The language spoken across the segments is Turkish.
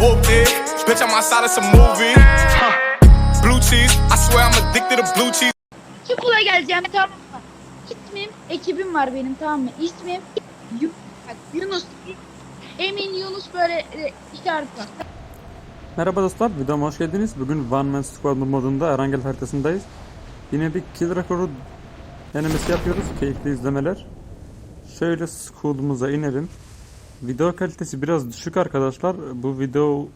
Whooped it. Bitch, I'm outside of some movie. Huh. Blue cheese. I swear I'm addicted to blue cheese. Çukula geleceğim tamam mı? İsmim, ekibim var benim tamam mı? İsmim Yunus. Emin Yunus böyle e, işaret var. Merhaba dostlar, videoma hoş geldiniz. Bugün One Man Squad modunda Erangel haritasındayız. Yine bir kill rekoru denemesi yapıyoruz. Keyifli izlemeler. Şöyle school'umuza inelim. Video kalitesi biraz düşük arkadaşlar. Bu video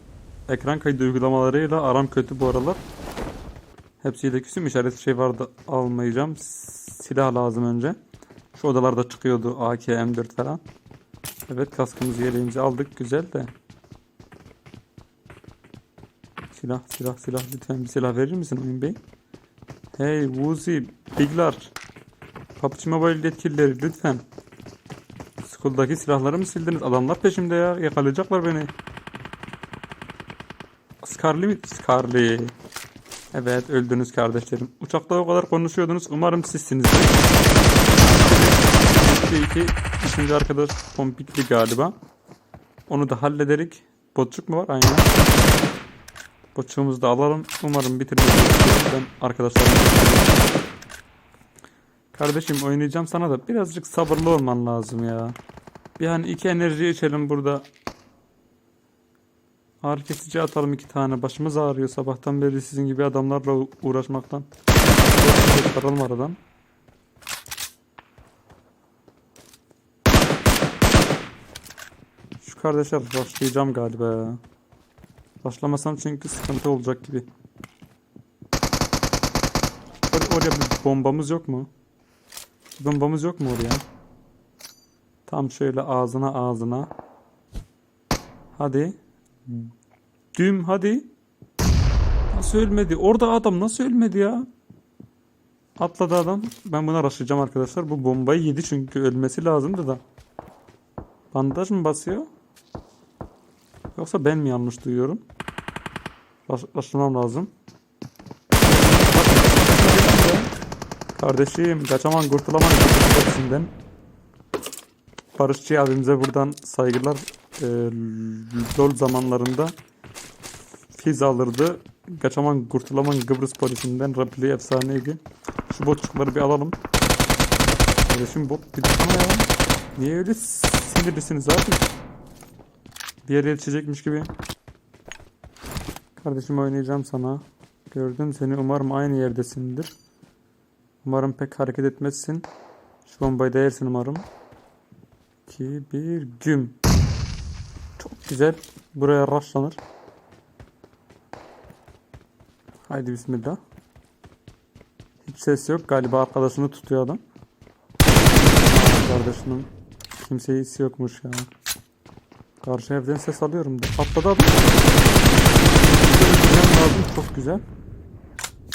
ekran kaydı uygulamalarıyla aram kötü bu aralar. Hepsiyle küsüm işareti şey vardı almayacağım. Silah lazım önce. Şu odalarda çıkıyordu AK, M4 falan. Evet kaskımızı yeleğimizi aldık güzel de. Silah, silah, silah. Lütfen bir silah verir misin Oyun Bey? Hey Wuzi, Biglar. PUBG Mobile yetkilileri lütfen. School'daki silahları mı sildiniz? Adamlar peşimde ya. Yakalayacaklar beni. Scarly mi? Scarly. Evet öldünüz kardeşlerim. Uçakta o kadar konuşuyordunuz. Umarım sizsiniz. İki, iki, üçüncü arkadaş pompikli galiba. Onu da hallederik. Botçuk mu var? Aynen. Botçuğumuzu da alalım. Umarım bitiririz. Ben arkadaşlarım. Kardeşim oynayacağım sana da birazcık sabırlı olman lazım ya. Bir hani iki enerji içelim burada. Ağrı kesici atalım iki tane. Başımız ağrıyor sabahtan beri sizin gibi adamlarla uğraşmaktan. Çıkaralım aradan. Şu kardeşler başlayacağım galiba ya. Başlamasam çünkü sıkıntı olacak gibi. Or- oraya bir bombamız yok mu? Bombamız yok mu oraya? Tam şöyle ağzına ağzına. Hadi. Düm hadi. Nasıl ölmedi? Orada adam nasıl ölmedi ya? Atladı adam. Ben buna rastlayacağım arkadaşlar. Bu bombayı yedi çünkü ölmesi lazımdı da. Bandaj mı basıyor? Yoksa ben mi yanlış duyuyorum? Baş, başlamam lazım. Kardeşim kaçaman kurtulaman hepsinden. Barışçı abimize buradan saygılar. Ee, LOL zamanlarında fiz alırdı. Kaçaman kurtulaman Kıbrıs polisinden repliği efsaneydi. Şu botçukları bir alalım. Kardeşim bot bir dakika ya. Niye öyle sinirlisiniz abi? Diğer yetişecekmiş gibi. Kardeşim oynayacağım sana. Gördüm seni. Umarım aynı yerdesindir. Umarım pek hareket etmezsin. Şu bombayı da yersin umarım. 2, 1, güm. Çok güzel. Buraya rastlanır. Haydi bismillah. Hiç ses yok. Galiba arkadaşını tutuyor adam. Kardeşinin kimseye hissi yokmuş ya. Karşı evden ses alıyorum da. Atladı adam. Lazım. Çok güzel.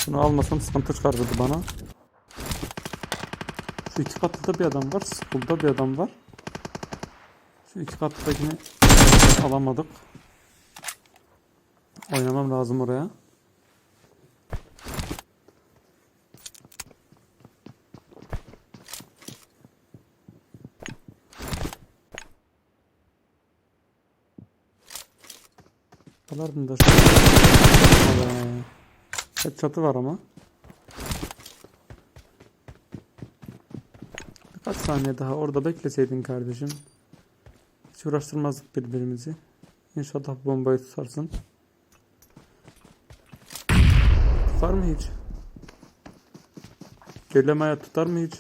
Bunu almasam sıkıntı çıkardı bana. Şu iki katlı bir adam var. School'da bir adam var. Şu iki katlıdakini alamadık. Oynamam lazım oraya. Alardım da. Hep çatı var ama. Birkaç saniye daha orada bekleseydin kardeşim. Hiç uğraştırmazdık birbirimizi. İnşallah bombayı tutarsın. Tutar mı hiç? Göllemeye tutar mı hiç?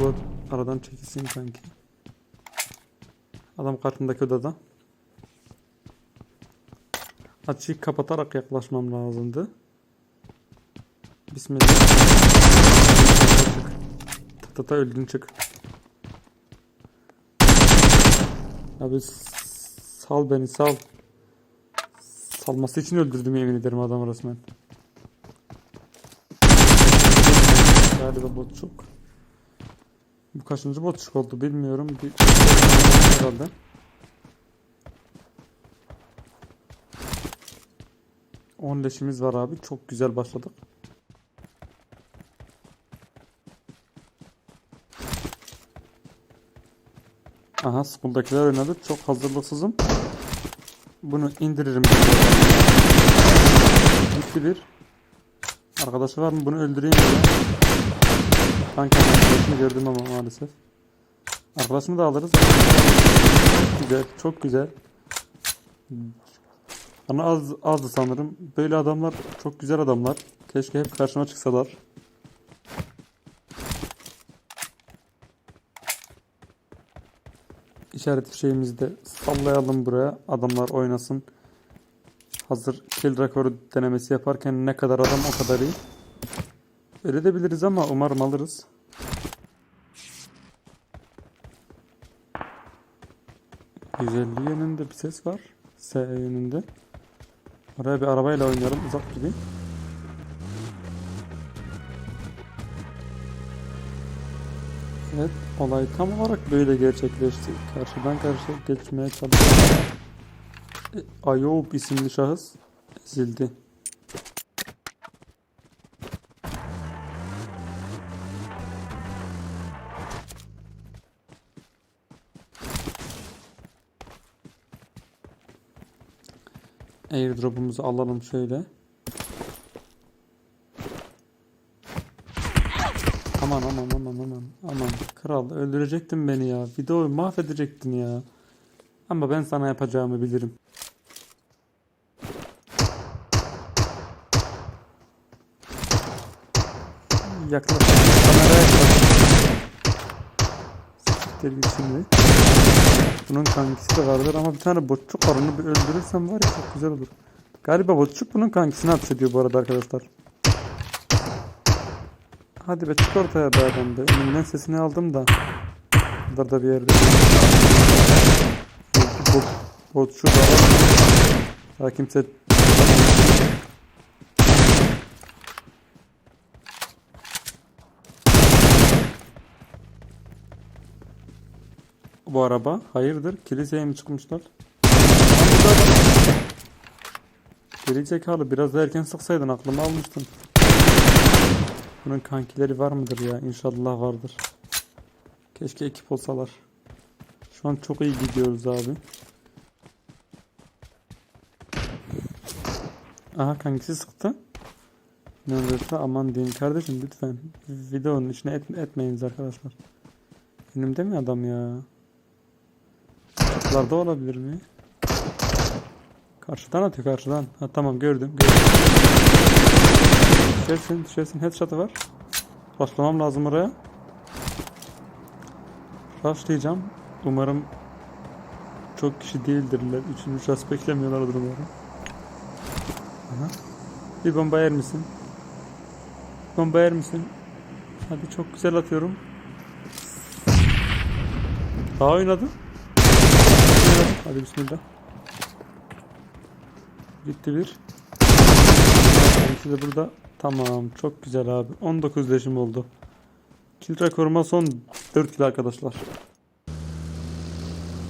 Bu aradan çekilsin kanki. Adam karşındaki odada. Açıyı kapatarak yaklaşmam lazımdı. Bismillah. Tata öldün çık. Abi sal beni sal. Salması için öldürdüm yemin ederim adam resmen. Galiba botçuk. Bu kaçıncı botçuk oldu bilmiyorum. Bir herhalde. On leşimiz var abi. Çok güzel başladık. Aha school'dakiler oynadı. Çok hazırlıksızım. Bunu indiririm. Gitti bir. Arkadaşı var mı? Bunu öldüreyim diye. Kanka arkadaşını gördüm ama maalesef. Arkadaşını da alırız. Güzel, çok güzel. Bana az azdı sanırım. Böyle adamlar çok güzel adamlar. Keşke hep karşıma çıksalar. İşaret şeyimizi de sallayalım buraya. Adamlar oynasın. Hazır kill rekoru denemesi yaparken ne kadar adam o kadar iyi. Öyle de biliriz ama umarım alırız. Güzelliği yönünde bir ses var. S yönünde. Oraya bir arabayla oynayalım uzak gibi. Evet olay tam olarak böyle gerçekleşti. Karşıdan karşıya geçmeye çalışan e, Ayub isimli şahıs ezildi. Airdrop'umuzu alalım şöyle. Aman aman aman kral öldürecektin beni ya. Videoyu mahvedecektin ya. Ama ben sana yapacağımı bilirim. Yaklaş. Kameraya şimdi. Bunun kankisi de vardır ama bir tane botçuk var onu bir öldürürsem var ya çok güzel olur. Galiba botçuk bunun kankisini hapsediyor bu arada arkadaşlar. Hadi be çık ortaya be adam be. Önümden sesini aldım da. Burada bir yerde. Bot, botçu da var. Daha kimse Bu araba hayırdır? Kiliseye mi çıkmışlar? Geri zekalı biraz da erken sıksaydın aklımı almıştın. Bunun kankileri var mıdır ya? İnşallah vardır. Keşke ekip olsalar. Şu an çok iyi gidiyoruz abi. Aha kankisi sıktı. Ne olursa aman diyeyim kardeşim lütfen. Videonun içine et, etmeyiniz arkadaşlar. Önümde mi adam ya? Çatılarda olabilir mi? Karşıdan atıyor karşıdan. Ha tamam gördüm. gördüm. Düşersin düşersin headshot'ı var. Başlamam lazım oraya. Başlayacağım. Umarım çok kişi değildirler. Üçüncü şahıs beklemiyorlardır umarım. Aha. Bir bomba yer misin? Bomba yer misin? Hadi çok güzel atıyorum. Daha oynadı. Hadi bismillah. Gitti bir. İkisi de burada. Tamam. Çok güzel abi. 19 leşim oldu. Kill rekoruma son 4 kill arkadaşlar.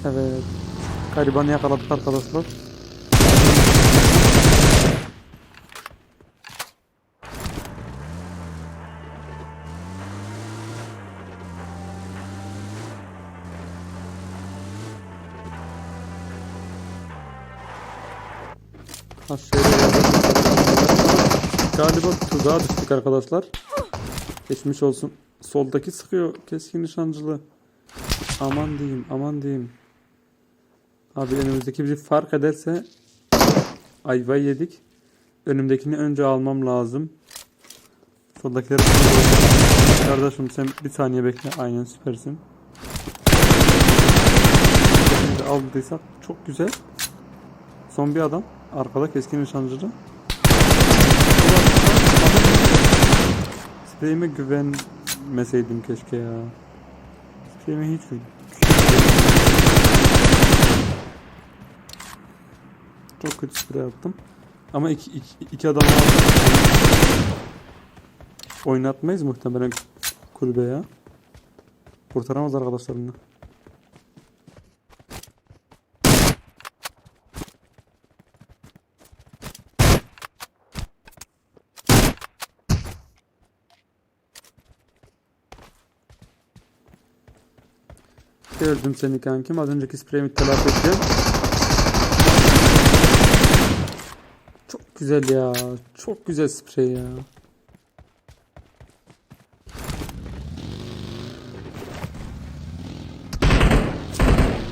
Evet. Garibanı yakaladık arkadaşlar. Şöyle Galiba tuzağa düştük arkadaşlar. Geçmiş olsun. Soldaki sıkıyor. Keskin nişancılı. Aman diyeyim, aman diyeyim. Abi önümüzdeki bir fark ederse ayva yedik. Önümdekini önce almam lazım. Soldakileri Kardeşim sen bir saniye bekle. Aynen süpersin. Şimdi aldıysak çok güzel. Son bir adam. Arkada keskin nişancılı. Spreyime güvenmeseydim keşke ya. Spreyime hiç. Çok kötü sprey attım. Ama iki, iki, iki adam oynatmayız muhtemelen kulübe ya. Kurtaramaz arkadaşlarını. Gördüm seni kankim. Az önceki spreyimi telafi edeceğim. güzel ya. Çok güzel sprey ya.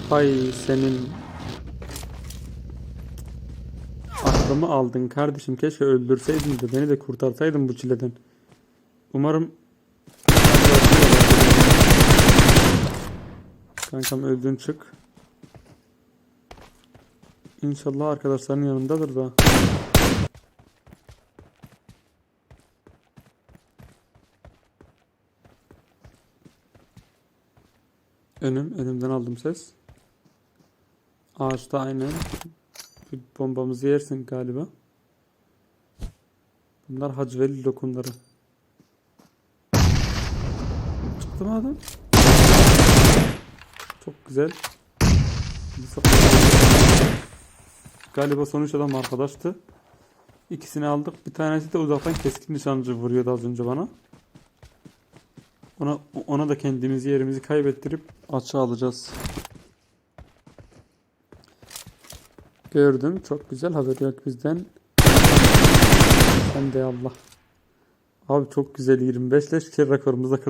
Hay senin aklımı aldın kardeşim. Keşke öldürseydin de beni de kurtarsaydın bu çileden. Umarım Kankam öldün çık. İnşallah arkadaşların yanındadır da. Önüm, önümden aldım ses. Ağaçta aynen. Bir bombamızı yersin galiba. Bunlar Hacı Veli lokumları. Çıktı mı adam? Çok güzel. Galiba sonuç adam arkadaştı. İkisini aldık. Bir tanesi de uzaktan keskin nişancı vuruyordu az önce bana. Ona ona da kendimizi yerimizi kaybettirip açığa alacağız. Gördüm. Çok güzel. Haber yok bizden. Sen de Allah. Abi çok güzel 25 leş kere rekorumuzu da kırdık.